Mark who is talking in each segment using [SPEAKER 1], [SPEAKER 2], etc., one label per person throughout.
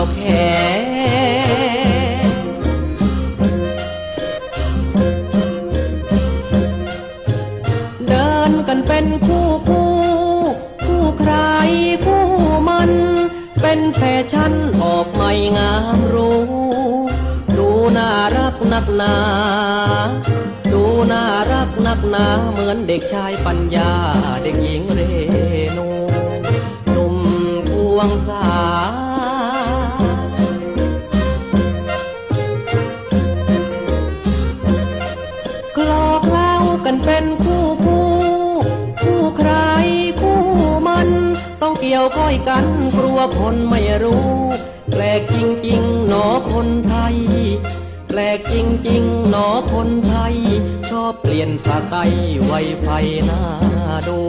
[SPEAKER 1] ยวแขนเดินกันเป็นคู่คู่ คู่ใครคู่มัน เป็นแฟชั่นออกใหม่งามรู้ ดูน่ารักนักหนาดูน่ารักนักหนาเหมือนเด็กชายปัญญาเด็กหญิงเร เกี่ยวก้อยกันกลัวคนไม่รู้ แปลกจริงๆหนอคนไทย แปลกจริงๆหนอคนไทย ชอบเปลี่ยนสไตล์ไวไฟหน้าดู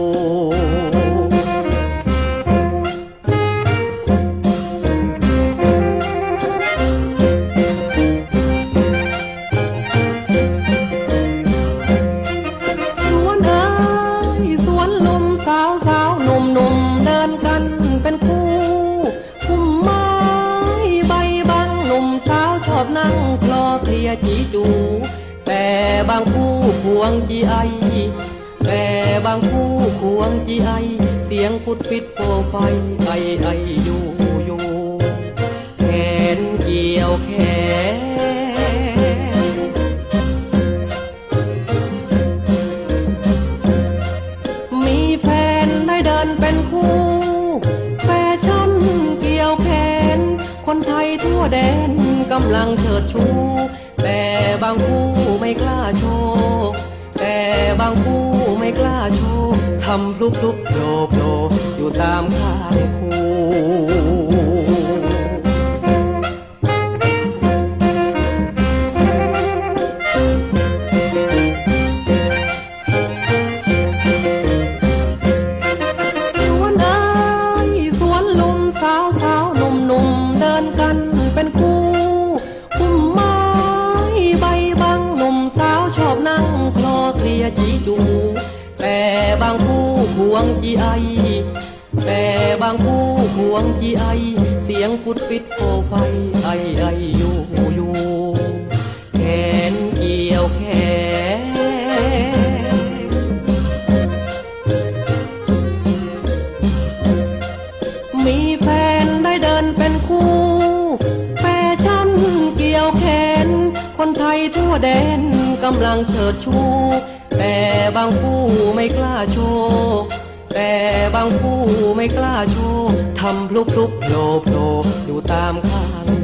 [SPEAKER 1] จีจูแต่บางคู่ควงจีไอ แต่บางคู่ควงจีไอ เสียงพุดปิดโฟไฟไอไออยู่อยู่แขนเกี่ยวแขนมีแฟนได้เดินเป็นคู่แฟชั่นเกี่ยวแขน คนไทยทั่วแดนกำลังเชิดชู แต่บางคู่ไม่กล้าโชว์แต่บางคู่ไม่กล้าโชว์ทำพลุกพลุกโผล่างคู่ควงจีไอ เสียงพุดปิดโฟไฟไอไออยู่อยู่แขนเกี่ยวแขนมีแฟนได้เดินเป็นคู่ แฟชั่นเกี่ยวแขน คนไทยทั่วแดนกำลังเชิดชู แต่บางคู่ไม่กล้าโชว์างคู่ไม่กล้าโชว์ทำพลุกพลุกโผล่โผล่อยู่ตามข้าง